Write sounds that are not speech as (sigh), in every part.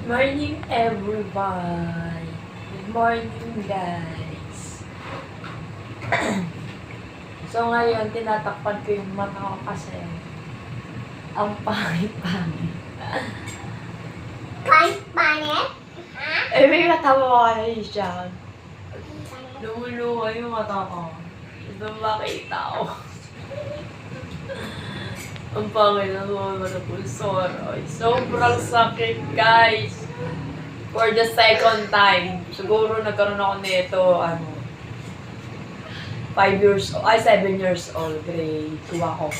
Good morning, everyone. Good morning, guys. (clears throat) so, ngayon, tinatakpan ko yung mata ko kasi ang pangit-pangit. Ha? Eh, may katawa ko kayo siya. Lumuluha yung mata ko. Ito makita ko. Ang pangit na. Sorry. Sobrang sakit, guys. For the second time. Siguro nagkaroon ako nito, ano, 5 years old, ay 7 years old, grade 2 ako.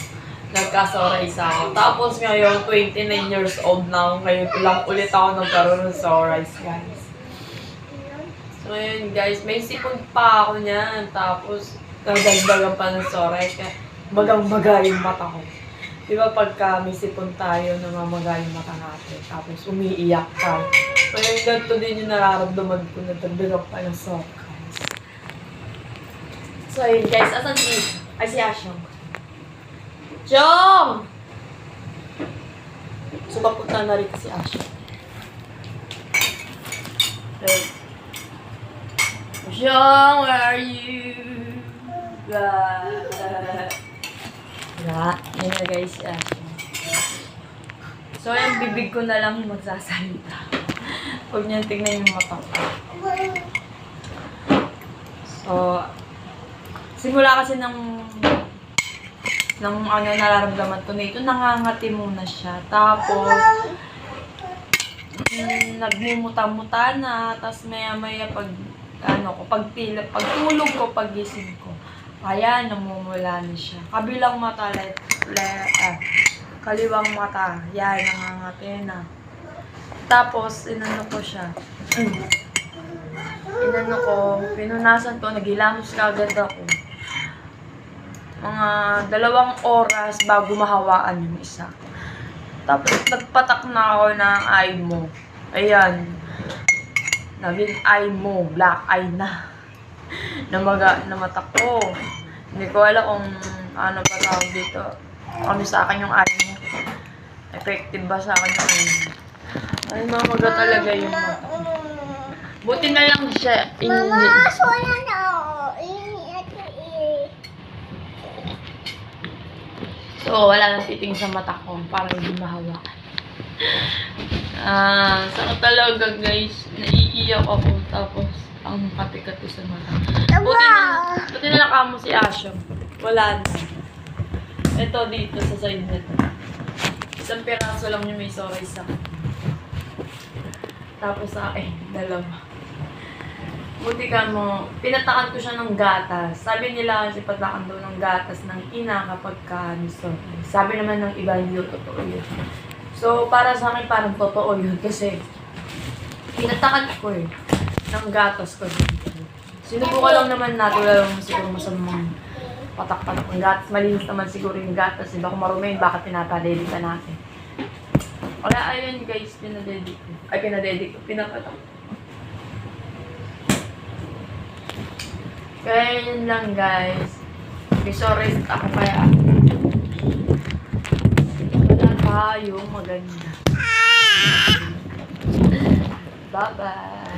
Nagka-sora isa ako. Tapos ngayon, 29 years old na ako. Ngayon lang ulit ako nagkaroon ng sorais, guys. So, yun guys, may sipon pa ako niyan. Tapos, nagdagdagan pa ng soray. Kaya, magang-maga yung mata ko. Di ba pagka may sipon tayo, namamaga yung mata natin. Tapos, umiiyak ka. Kaya ganito din yung nararamdaman ko na dagdagan pa ng soray. So, yun guys, asan si, ay si Asyong? Chong! So, papunta na rin si. Right. Sean, where are you? Blah. (laughs) Wala. Yan na guys. ah. So, yung bibig ko na lang magsasalita. Huwag niyo tingnan yung mata ko. So, simula kasi ng ng ano nararamdaman ko na ito, nangangati muna siya. Tapos, mm, nagmumuta-muta na, tapos maya-maya pag, ano ko, pag pila, pag tulog ko, pag gising ko, ayan, namumula na siya. Kabilang mata, le, le, ah, kaliwang mata, yan, nangangati na. Tapos, inano ko siya. (clears throat) inano ko, pinunasan ko, naghilamos kagad ako. Mga dalawang oras bago mahawaan yung isa. Tapos nagpatak na ako ng eye mo. Ayan. Naging eye mo. Black eye na. Namaga na mata ko. Hindi ko alam kung ano ba tawag dito. Ano sa akin yung eye mo. Effective ba sa akin yung eye mo. Ay, mamaga talaga yung mata. Buti na lang siya. Mama, soya na ako. Eh. So, wala nang titing sa mata ko para hindi mahawakan. Ah, saka talaga guys, naiiyak ako tapos ang kati-kati sa mata. Buti na, buti na lang kamo si Asyo. Wala na. Ito dito sa side nito. Isang piraso lang yung may soray sa Tapos sa akin, dalawa. Buti ka mo, pinatakan ko siya ng gatas. Sabi nila kasi patakan daw ng gatas ng ina kapag ka miso. Sabi naman ng iba, hindi totoo yun. So, para sa akin, parang totoo yun kasi pinatakan ko eh, ng gatas ko dito. Sinubukan lang naman natin, wala lang siguro masamang patak-patak ng gatas. Malinis naman siguro yung gatas. Diba kung marumain, bakit pinapadedit ka natin? Kaya ayun guys, pinadedit ko. Ay, pinadedit ko. Pinapatak. Kaya yun lang guys. May sorry ako kaya. Wala tayong maganda. Bye-bye.